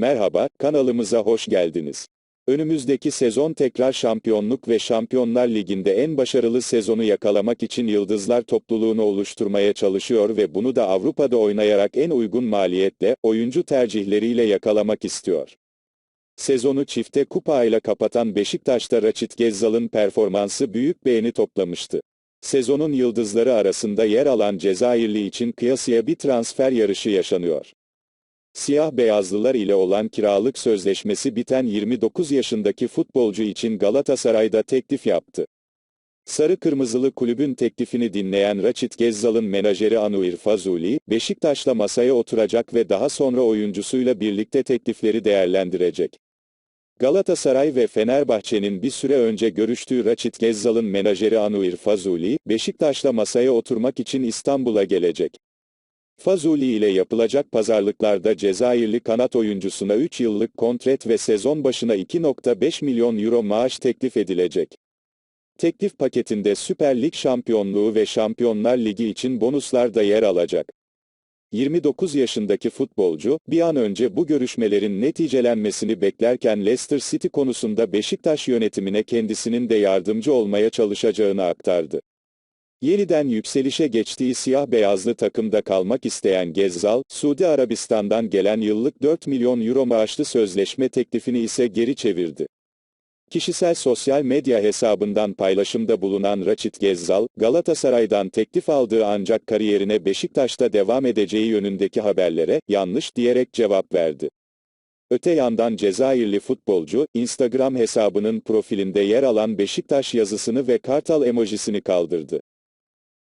Merhaba, kanalımıza hoş geldiniz. Önümüzdeki sezon tekrar şampiyonluk ve Şampiyonlar Ligi'nde en başarılı sezonu yakalamak için Yıldızlar topluluğunu oluşturmaya çalışıyor ve bunu da Avrupa'da oynayarak en uygun maliyetle, oyuncu tercihleriyle yakalamak istiyor. Sezonu çifte kupa ile kapatan Beşiktaş'ta Raçit Gezzal'ın performansı büyük beğeni toplamıştı. Sezonun yıldızları arasında yer alan Cezayirli için kıyasıya bir transfer yarışı yaşanıyor. Siyah beyazlılar ile olan kiralık sözleşmesi biten 29 yaşındaki futbolcu için Galatasaray'da teklif yaptı. Sarı Kırmızılı kulübün teklifini dinleyen Raçit Gezzal'ın menajeri Anuir Fazuli, Beşiktaş'la masaya oturacak ve daha sonra oyuncusuyla birlikte teklifleri değerlendirecek. Galatasaray ve Fenerbahçe'nin bir süre önce görüştüğü Raçit Gezzal'ın menajeri Anuir Fazuli, Beşiktaş'la masaya oturmak için İstanbul'a gelecek. Fazuli ile yapılacak pazarlıklarda Cezayirli kanat oyuncusuna 3 yıllık kontrat ve sezon başına 2.5 milyon euro maaş teklif edilecek. Teklif paketinde Süper Lig şampiyonluğu ve Şampiyonlar Ligi için bonuslar da yer alacak. 29 yaşındaki futbolcu, bir an önce bu görüşmelerin neticelenmesini beklerken Leicester City konusunda Beşiktaş yönetimine kendisinin de yardımcı olmaya çalışacağını aktardı. Yeniden yükselişe geçtiği siyah-beyazlı takımda kalmak isteyen Gezzal, Suudi Arabistan'dan gelen yıllık 4 milyon euro maaşlı sözleşme teklifini ise geri çevirdi. Kişisel sosyal medya hesabından paylaşımda bulunan Raçit Gezzal, Galatasaray'dan teklif aldığı ancak kariyerine Beşiktaş'ta devam edeceği yönündeki haberlere, yanlış diyerek cevap verdi. Öte yandan Cezayirli futbolcu, Instagram hesabının profilinde yer alan Beşiktaş yazısını ve kartal emojisini kaldırdı.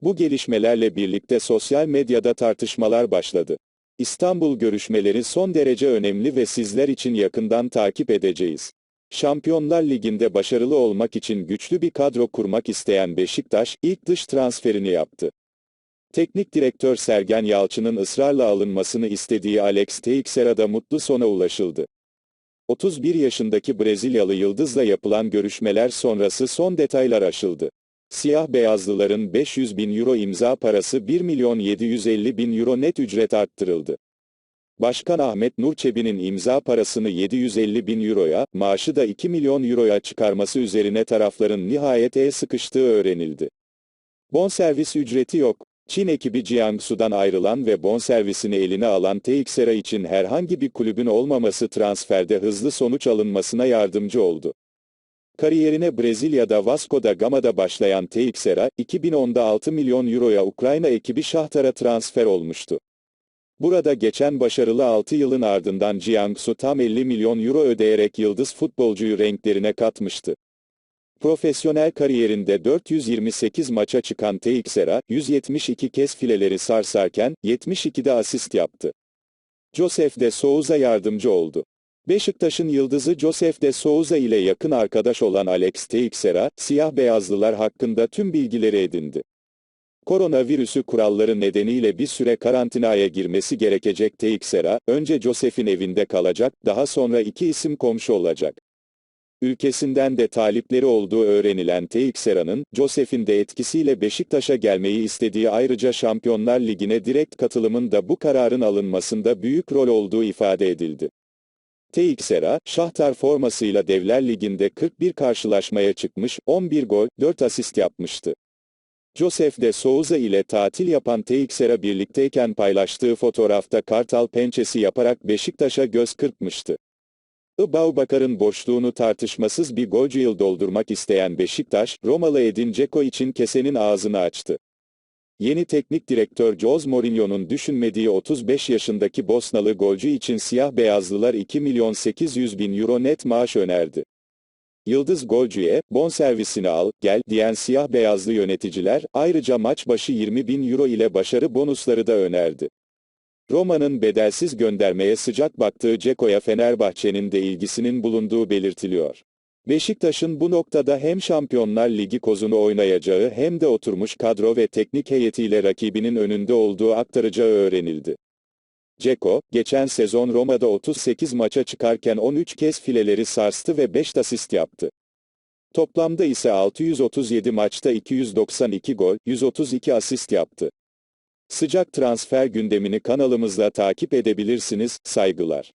Bu gelişmelerle birlikte sosyal medyada tartışmalar başladı. İstanbul görüşmeleri son derece önemli ve sizler için yakından takip edeceğiz. Şampiyonlar Ligi'nde başarılı olmak için güçlü bir kadro kurmak isteyen Beşiktaş, ilk dış transferini yaptı. Teknik direktör Sergen Yalçın'ın ısrarla alınmasını istediği Alex Teixeira'da mutlu sona ulaşıldı. 31 yaşındaki Brezilyalı yıldızla yapılan görüşmeler sonrası son detaylar aşıldı. Siyah beyazlıların 500 bin euro imza parası 1 milyon 750 bin euro net ücret arttırıldı. Başkan Ahmet Nurçebi'nin imza parasını 750 bin euroya, maaşı da 2 milyon euroya çıkarması üzerine tarafların nihayet el sıkıştığı öğrenildi. Bonservis ücreti yok. Çin ekibi Jiangsu'dan ayrılan ve bonservisini eline alan Teixeira için herhangi bir kulübün olmaması transferde hızlı sonuç alınmasına yardımcı oldu. Kariyerine Brezilya'da Vasco da Gama'da başlayan Teixeira, 2010'da 6 milyon euroya Ukrayna ekibi Şahtar'a transfer olmuştu. Burada geçen başarılı 6 yılın ardından Jiangsu tam 50 milyon euro ödeyerek yıldız futbolcuyu renklerine katmıştı. Profesyonel kariyerinde 428 maça çıkan Teixeira, 172 kez fileleri sarsarken, 72'de asist yaptı. Joseph de Souza yardımcı oldu. Beşiktaş'ın yıldızı Joseph de Souza ile yakın arkadaş olan Alex Teixeira, siyah beyazlılar hakkında tüm bilgileri edindi. Koronavirüsü kuralları nedeniyle bir süre karantinaya girmesi gerekecek Teixeira, önce Joseph'in evinde kalacak, daha sonra iki isim komşu olacak. Ülkesinden de talipleri olduğu öğrenilen Teixeira'nın, Joseph'in de etkisiyle Beşiktaş'a gelmeyi istediği ayrıca Şampiyonlar Ligi'ne direkt katılımın da bu kararın alınmasında büyük rol olduğu ifade edildi. Teixeira, Şahtar formasıyla Devler Ligi'nde 41 karşılaşmaya çıkmış, 11 gol, 4 asist yapmıştı. Joseph de Souza ile tatil yapan Teixeira birlikteyken paylaştığı fotoğrafta kartal pençesi yaparak Beşiktaş'a göz kırpmıştı. Ibaubakar'ın boşluğunu tartışmasız bir golcü yıl doldurmak isteyen Beşiktaş, Romalı Edin Dzeko için kesenin ağzını açtı. Yeni teknik direktör Jose Mourinho'nun düşünmediği 35 yaşındaki Bosnalı golcü için siyah beyazlılar 2 milyon 800 bin euro net maaş önerdi. Yıldız golcüye, bonservisini al, gel, diyen siyah beyazlı yöneticiler, ayrıca maç başı 20 bin euro ile başarı bonusları da önerdi. Roma'nın bedelsiz göndermeye sıcak baktığı Ceko'ya Fenerbahçe'nin de ilgisinin bulunduğu belirtiliyor. Beşiktaş'ın bu noktada hem Şampiyonlar Ligi kozunu oynayacağı hem de oturmuş kadro ve teknik heyetiyle rakibinin önünde olduğu aktaracağı öğrenildi. Ceko, geçen sezon Roma'da 38 maça çıkarken 13 kez fileleri sarstı ve 5 asist yaptı. Toplamda ise 637 maçta 292 gol, 132 asist yaptı. Sıcak transfer gündemini kanalımızda takip edebilirsiniz, saygılar.